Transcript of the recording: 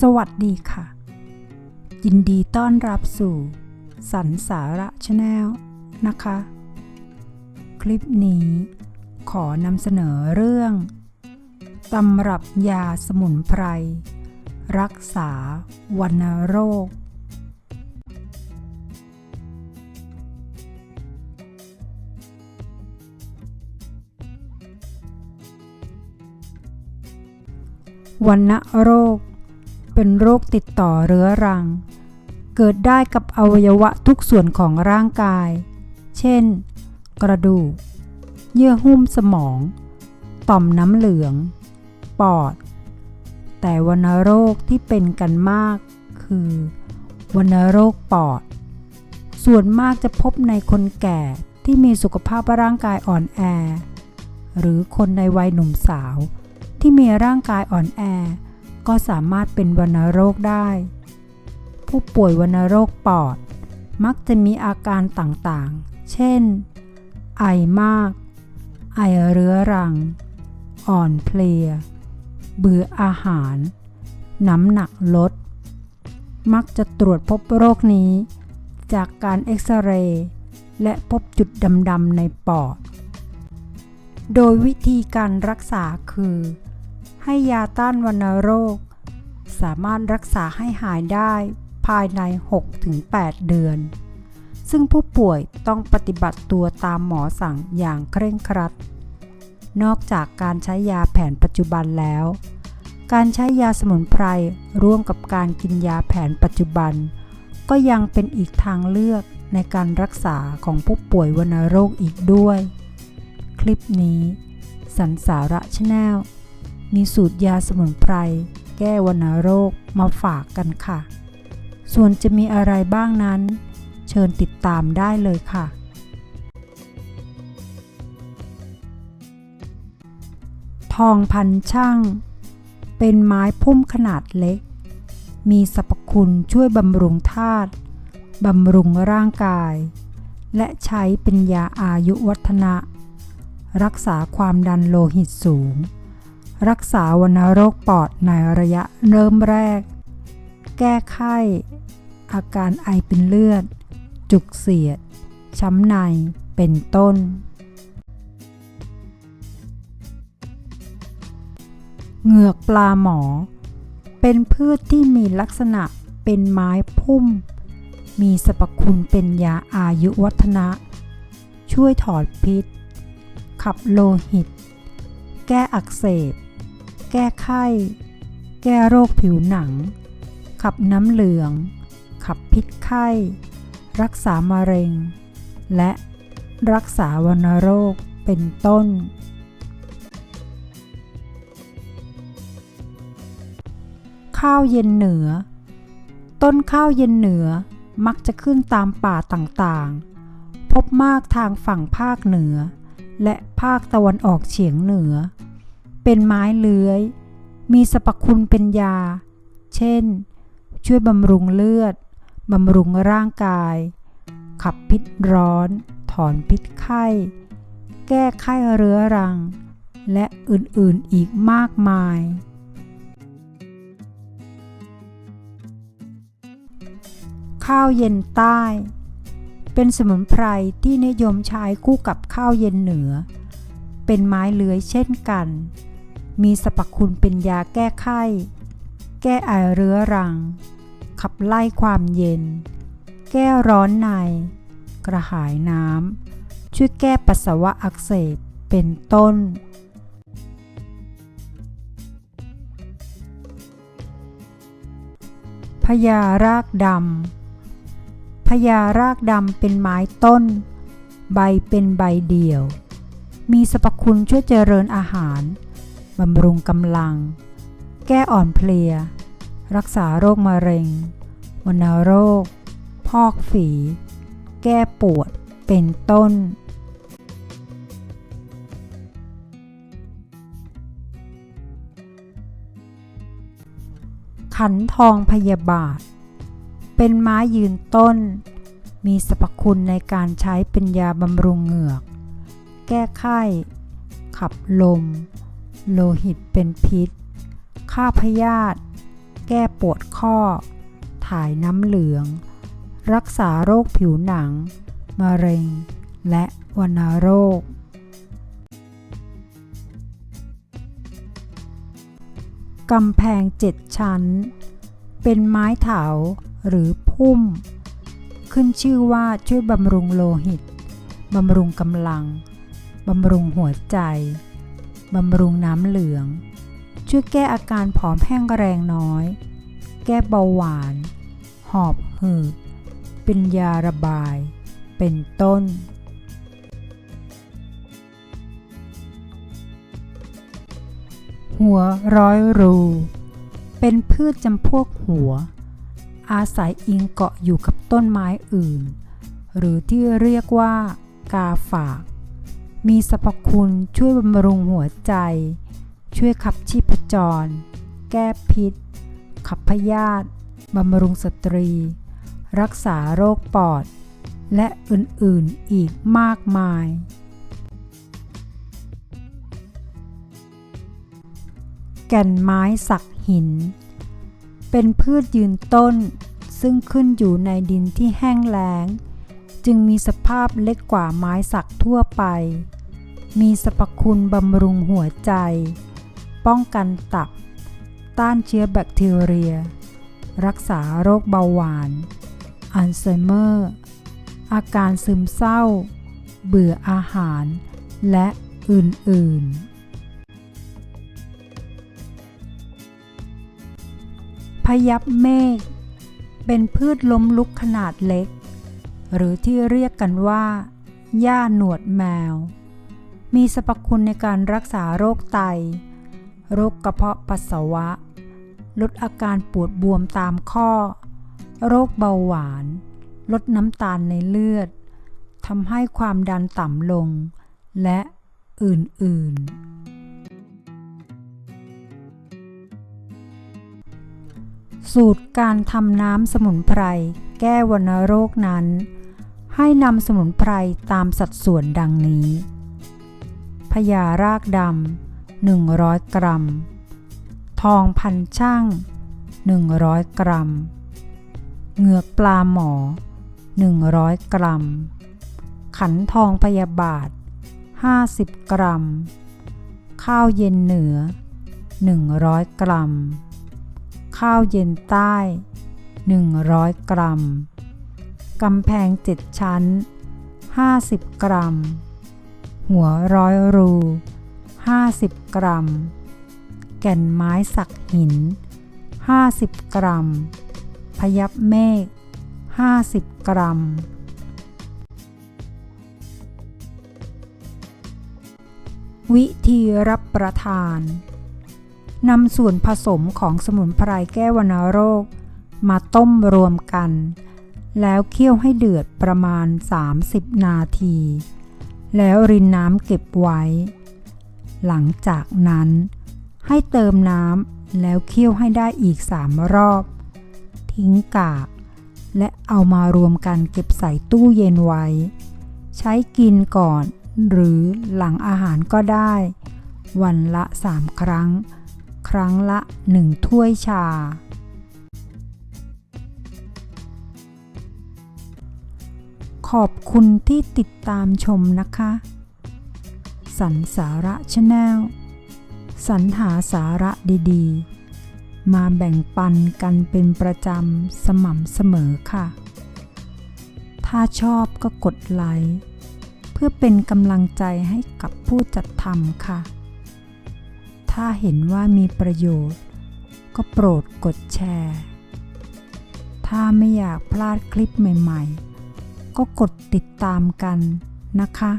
สวัสดีค่ะ ยินดีต้อนรับสู่สันสาระชาแนลนะคะ คลิปนี้ขอนำเสนอเรื่องตำรับยาสมุนไพร รักษาวัณโรค วัณโรค เป็นโรคติดต่อเรื้อรัง เกิดได้กับอวัยวะทุกส่วนของร่างกาย เช่น กระดูก เยื่อหุ้มสมอง ต่อมน้ำเหลือง ปอด แต่วัณโรคที่เป็นกันมาก คือวัณโรคปอด ส่วนมากจะพบในคนแก่ที่มีสุขภาพร่างกายอ่อนแอ หรือคนในวัยหนุ่มสาวที่มีร่างกายอ่อนแอ ก็สามารถเป็นวัณโรคได้ ผู้ป่วยวัณโรคปอด มักจะมีอาการต่างๆ เช่น ไอมาก ไอเรื้อรัง อ่อนเพลีย เบื่ออาหาร น้ำหนักลด มักจะตรวจพบโรคนี้ จากการเอ็กซเรย์และพบจุดดำๆในปอด โดยวิธีการรักษาคือ ให้ยาต้านวัณโรค สามารถรักษาให้หายได้ภายใน 6-8 เดือน ซึ่งผู้ป่วยต้องปฏิบัติตัวตามหมอสั่งอย่างเคร่งครัด นอกจากการใช้ยาแผนปัจจุบันแล้ว การใช้ยาสมุนไพรร่วมกับการกินยาแผนปัจจุบัน ก็ยังเป็นอีกทางเลือกในการรักษาของผู้ป่วยวัณโรคอีกด้วย คลิปนี้ สันสาระชาแนล มีสูตรยาสมุนไพร แก้วัณโรคมาฝากกันค่ะ ส่วนจะมีอะไรบ้างนั้น เชิญติดตามได้เลยค่ะ ทองพันช่าง เป็นไม้พุ่มขนาดเล็ก มีสรรพคุณช่วยบำรุงธาตุบำรุงร่างกาย และใช้เป็นยาอายุวัฒนะ รักษาความดันโลหิตสูง รักษาวัณโรคปอดในระยะเริ่มแรก แก้ไข้ อาการไอเป็นเลือด จุกเสียด ช้ำใน เป็นต้น เหงือกปลาหมอ เป็นพืชที่มีลักษณะเป็นไม้พุ่ม มีสรรพคุณเป็นยาอายุวัฒนะ ช่วยถอดพิษ ขับโลหิต แก้อักเสบ แก้ไข้ แก้โรคผิวหนัง ขับน้ำเหลือง ขับพิษไข้ รักษามะเร็ง และรักษาวัณโรคเป็นต้น ข้าวเย็นเหนือ ต้นข้าวเย็นเหนือมักจะขึ้นตามป่าต่างๆ พบมากทางฝั่งภาคเหนือ และภาคตะวันออกเฉียงเหนือ เป็นไม้เลื้อย มีสรรพคุณเป็นยา เช่น ช่วยบำรุงเลือด บำรุงร่างกาย ขับพิษร้อน ถอนพิษไข้ แก้ไข้เรื้อรัง และอื่นๆอีกมากมาย ข้าวเย็นใต้ เป็นสมุนไพรที่นิยมใช้คู่กับข้าวเย็นเหนือเป็นไม้เลื้อยเช่นกัน มีสรรพคุณเป็นยาแก้ไข้ แก้ไอเรื้อรัง ขับไล่ความเย็น แก้ร้อนใน กระหายน้ำ ช่วยแก้ปัสสาวะอักเสบ เป็นต้น พญารากดำพญารากดำเป็นไม้ต้น ใบเป็นใบเดี่ยว มีสรรพคุณช่วยเจริญอาหาร บำรุงกำลัง แก้อ่อนเพลีย รักษาโรคมะเร็งวัณโรค พอกฝี แก้ปวด เป็นต้น ขันทองพยาบาท เป็นไม้ยืนต้น มีสรรพคุณในการใช้เป็นยาบำรุงเหงือก แก้ไข้ ขับลม โลหิตเป็นพิษ ฆ่าพยาธิ แก้ปวดข้อ ถ่ายน้ำเหลือง รักษาโรคผิวหนัง มะเร็ง และวัณโรค กำแพงเจ็ดชั้น เป็นไม้เถาหรือพุ่ม ขึ้นชื่อว่าช่วยบำรุงโลหิต บำรุงกำลัง บำรุงหัวใจ บำรุงน้ำเหลือง ช่วยแก้อาการผอมแห้งแรงน้อย แก้เบาหวาน หอบหืดเป็นยาระบาย เป็นต้น หัวร้อยรู เป็นพืชจำพวกหัว อาศัยอิงเกาะอยู่กับต้นไม้อื่น หรือที่เรียกว่ากาฝาก มีสรรพคุณช่วยบำรุงหัวใจ ช่วยขับชีพจร แก้พิษ ขับพยาธิบำรุงสตรี รักษาโรคปอด และอื่นๆอีกมากมาย แก่นไม้สักหิน เป็นพืชยืนต้นซึ่งขึ้นอยู่ในดินที่แห้งแล้ง จึงมีสภาพเล็กกว่าไม้สักทั่วไป มีสรรพคุณบำรุงหัวใจ ป้องกันตับ ต้านเชื้อแบคทีเรีย รักษาโรคเบาหวาน อัลไซเมอร์ อาการซึมเศร้า เบื่ออาหาร และอื่น ๆพยับเมฆเป็นพืชล้มลุกขนาดเล็ก หรือที่เรียกกันว่าหญ้าหนวดแมว มีสรรพคุณในการรักษาโรคไต โรคกระเพาะปัสสาวะ ลดอาการปวดบวมตามข้อ โรคเบาหวาน ลดน้ำตาลในเลือดทำให้ความดันต่ำลง และอื่นๆสูตรการทำน้ำสมุนไพร แก้วัณโรคนั้น ให้นำสมุนไพรตามสัดส่วนดังนี้พญารากดำ100 กรัม ทองพันช่าง 100 กรัม เหงือกปลาหมอ 100 กรัม ขันทองพยาบาท 50 กรัม ข้าวเย็นเหนือ 100 กรัม ข้าวเย็นใต้ 100 กรัม กำแพงเจ็ดชั้น 50 กรัม หัวร้อยรู 50 กรัม แก่นไม้สักหิน 50 กรัม พยับเมฆ 50 กรัม วิธีรับประทานนำส่วนผสมของสมุนไพรแก้วัณโรค มาต้มรวมกัน แล้วเคี่ยวให้เดือดประมาณ 30 นาที แล้วรินน้ำเก็บไว้ หลังจากนั้น ให้เติมน้ำแล้วเคี่ยวให้ได้อีก 3 รอบ ทิ้งกาก และเอามารวมกันเก็บใส่ตู้เย็นไว้ ใช้กินก่อนหรือหลังอาหารก็ได้ วันละ 3 ครั้ง ครั้งละ 1 ถ้วยชา ขอบคุณที่ติดตามชมนะคะ สันสาระชาแนลสรรหาสาระดีๆ มาแบ่งปันกันเป็นประจำสม่ำเสมอค่ะ ถ้าชอบก็กดไลค์เพื่อเป็นกำลังใจให้กับผู้จัดทำค่ะ ถ้าเห็นว่ามีประโยชน์ ก็โปรดกดแชร์ ถ้าไม่อยากพลาดคลิปใหม่ ๆ ก็กดติดตามกันนะคะ